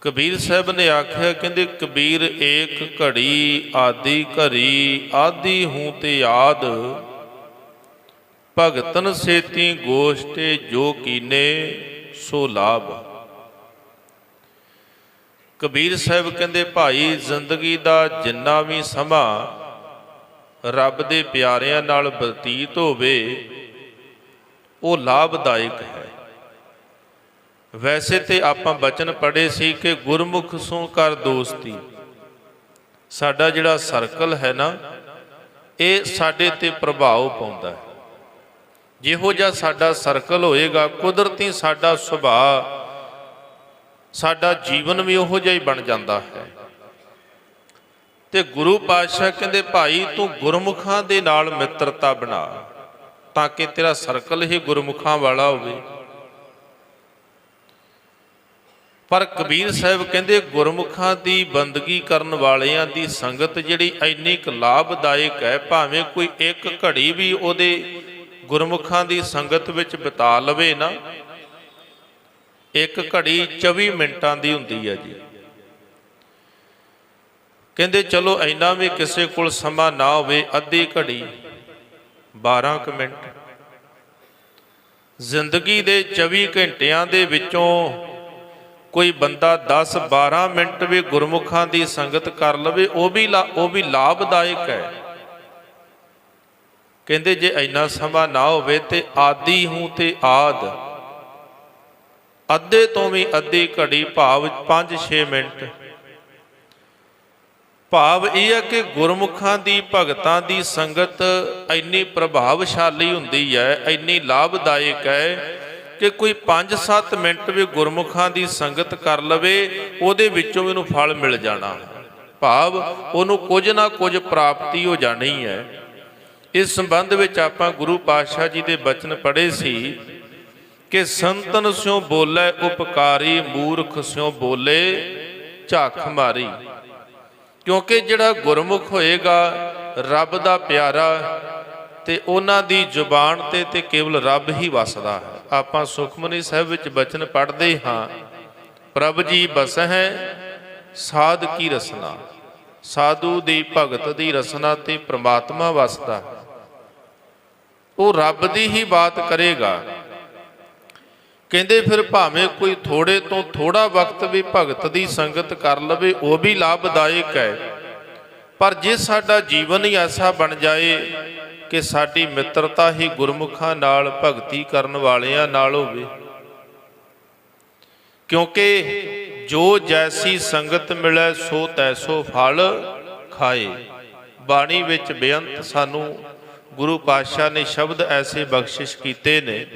ਕਬੀਰ ਸਾਹਿਬ ਨੇ ਆਖਿਆ, ਕਹਿੰਦੇ, ਕਬੀਰ ਏਕ ਘੜੀ, ਆਦੀ ਘਰੀ, ਆਦੀ ਹੂੰ ਤੇ ਆਦ। ਭਗਤਨ ਸੇਤੀ ਗੋਸ਼ਟੇ ਜੋ ਕੀਨੇ, ਸੋ ਲਾਭ। ਕਬੀਰ ਸਾਹਿਬ ਕਹਿੰਦੇ, ਭਾਈ, ਜ਼ਿੰਦਗੀ ਦਾ ਜਿੰਨਾ ਵੀ ਸਮਾਂ ਰੱਬ ਦੇ ਪਿਆਰਿਆਂ ਨਾਲ ਬਤੀਤ ਹੋਵੇ, ਉਹ ਲਾਭਦਾਇਕ ਹੈ। ਵੈਸੇ ਤੇ ਆਪਾਂ ਬਚਨ ਪੜ੍ਹੇ ਸੀ ਕਿ ਗੁਰਮੁਖ ਸੋ ਕਰ ਦੋਸਤੀ। ਸਾਡਾ ਜਿਹੜਾ ਸਰਕਲ ਹੈ ਨਾ, ਇਹ ਸਾਡੇ ਤੇ ਪ੍ਰਭਾਵ ਪਾਉਂਦਾ ਹੈ। ਜਿਹੋ ਜਿਹਾ ਸਾਡਾ ਸਰਕਲ ਹੋਏਗਾ, ਕੁਦਰਤੀ ਸਾਡਾ ਸੁਭਾਅ, ਸਾਡਾ ਜੀਵਨ ਵੀ ਉਹੋ ਜਿਹਾ ਹੀ ਬਣ ਜਾਂਦਾ ਹੈ। ਤੇ ਗੁਰੂ ਪਾਤਸ਼ਾਹ ਕਹਿੰਦੇ, ਭਾਈ, ਤੂੰ ਗੁਰਮੁਖਾਂ ਦੇ ਨਾਲ ਮਿੱਤਰਤਾ ਬਣਾ, ਤਾਂ ਕਿ ਤੇਰਾ ਸਰਕਲ ਹੀ ਗੁਰਮੁਖਾਂ ਵਾਲਾ ਹੋਵੇ। ਪਰ ਕਬੀਰ ਸਾਹਿਬ ਕਹਿੰਦੇ ਗੁਰਮੁਖਾਂ ਦੀ ਬੰਦਗੀ ਕਰਨ ਵਾਲਿਆਂ ਦੀ ਸੰਗਤ ਜਿਹੜੀ ਇੰਨੀ ਕੁ ਲਾਭਦਾਇਕ ਹੈ, ਭਾਵੇਂ ਕੋਈ ਇੱਕ ਘੜੀ ਵੀ ਉਹਦੇ ਗੁਰਮੁਖਾਂ ਦੀ ਸੰਗਤ ਵਿੱਚ ਬਿਤਾ ਲਵੇ ਨਾ, ਇੱਕ ਘੜੀ 24 ਮਿੰਟਾਂ ਦੀ ਹੁੰਦੀ ਹੈ ਜੀ। ਕਹਿੰਦੇ ਚਲੋ ਇੰਨਾ ਵੀ ਕਿਸੇ ਕੋਲ ਸਮਾਂ ਨਾ ਹੋਵੇ, ਅੱਧੀ ਘੜੀ 12 ਕੁ ਮਿੰਟ। ਜ਼ਿੰਦਗੀ ਦੇ 24 ਘੰਟਿਆਂ ਦੇ ਵਿੱਚੋਂ ਕੋਈ ਬੰਦਾ 10 12 ਮਿੰਟ ਵੀ ਗੁਰਮੁਖਾਂ ਦੀ ਸੰਗਤ ਕਰ ਲਵੇ, ਉਹ ਵੀ ਲਾ- ਉਹ ਵੀ ਲਾਭਦਾਇਕ ਹੈ। ਕਹਿੰਦੇ ਜੇ ਇੰਨਾ ਸਮਾਂ ਨਾ ਹੋਵੇ ਤੇ ਆਦੀ ਹੂੰ ਤੇ ਆਦ। ਅੱਧੇ ਤੋਂ ਵੀ ਅੱਧੀ ਘੜੀ ਭਾਵ 5-6 ਮਿੰਟ। ਭਾਵ ਇਹ ਹੈ ਕਿ ਗੁਰਮੁਖਾਂ ਦੀ, ਭਗਤਾਂ ਦੀ ਸੰਗਤ ਇੰਨੀ ਪ੍ਰਭਾਵਸ਼ਾਲੀ ਹੁੰਦੀ ਹੈ, ਇੰਨੀ ਲਾਭਦਾਇਕ ਹੈ ਕਿ ਕੋਈ 5-7 ਮਿੰਟ ਵੀ ਗੁਰਮੁਖਾਂ ਦੀ ਸੰਗਤ ਕਰ ਲਵੇ, ਉਹਦੇ ਵਿੱਚੋਂ ਵੀ ਉਹਨੂੰ ਫਲ ਮਿਲ ਜਾਣਾ। ਭਾਵ ਉਹਨੂੰ ਕੁਝ ਨਾ ਕੁਝ ਪ੍ਰਾਪਤੀ ਹੋ ਜਾਣੀ ਹੈ। ਇਸ ਸੰਬੰਧ ਵਿੱਚ ਆਪਾਂ ਗੁਰੂ ਪਾਤਸ਼ਾਹ ਜੀ ਦੇ ਬਚਨ ਪੜ੍ਹੇ ਸੀ ਕਿ ਸੰਤਨ ਸਿਓ ਬੋਲੇ, ਉਪਕਾਰੀ ਮੂਰਖ ਸਿਓ ਬੋਲੇ, ਝਾਖ ਮਾਰੀ। ਕਿਉਂਕਿ ਜਿਹੜਾ ਗੁਰਮੁਖ ਹੋਏਗਾ, ਰੱਬ ਦਾ ਪਿਆਰਾ, ਤੇ ਉਹਨਾਂ ਦੀ ਜ਼ੁਬਾਨ ਤੇ ਤੇ ਕੇਵਲ ਰੱਬ ਹੀ ਵਸਦਾ ਹੈ। ਆਪਾਂ ਸੁਖਮਨੀ ਸਾਹਿਬ ਵਿੱਚ ਬਚਨ ਪੜ੍ਹਦੇ ਹਾਂ। ਪ੍ਰਭ ਜੀ ਬਸ ਹੈ ਸਾਧ ਕੀ ਰਸਨਾ? ਸਾਧੂ ਦੀ ਭਗਤ ਦੀ ਰਸਨਾ ਤੇ ਪ੍ਰਮਾਤਮਾ ਵਸਦਾ। ਉਹ ਰੱਬ ਦੀ ਹੀ ਬਾਤ ਕਰੇਗਾ। ਕਹਿੰਦੇ ਫਿਰ ਭਾਵੇਂ ਕੋਈ ਥੋੜੇ ਤੋਂ ਥੋੜਾ ਵਕਤ ਵੀ ਭਗਤ ਦੀ ਸੰਗਤ ਕਰ ਲਵੇ, ਉਹ ਵੀ ਲਾਭਦਾਇਕ ਹੈ। ਪਰ ਜੇ ਸਾਡਾ ਜੀਵਨ ਹੀ ਐਸਾ ਬਣ ਜਾਏ ਕਿ ਸਾਡੀ ਮਿੱਤਰਤਾ ਹੀ ਗੁਰਮੁਖਾਂ ਨਾਲ ਭਗਤੀ ਕਰਨ ਵਾਲਿਆਂ ਨਾਲ ਹੋਵੇ। ਕਿਉਂਕਿ ਜੋ ਜੈਸੀ ਸੰਗਤ ਮਿਲੇ, ਸੋ ਤੈਸੋ ਫਲ ਖਾਏ। ਬਾਣੀ ਵਿੱਚ ਬੇਅੰਤ ਸਾਨੂੰ ਗੁਰੂ ਪਾਤਸ਼ਾਹ ਨੇ ਸ਼ਬਦ ਐਸੇ ਬਖਸ਼ਿਸ਼ ਕੀਤੇ ਨੇ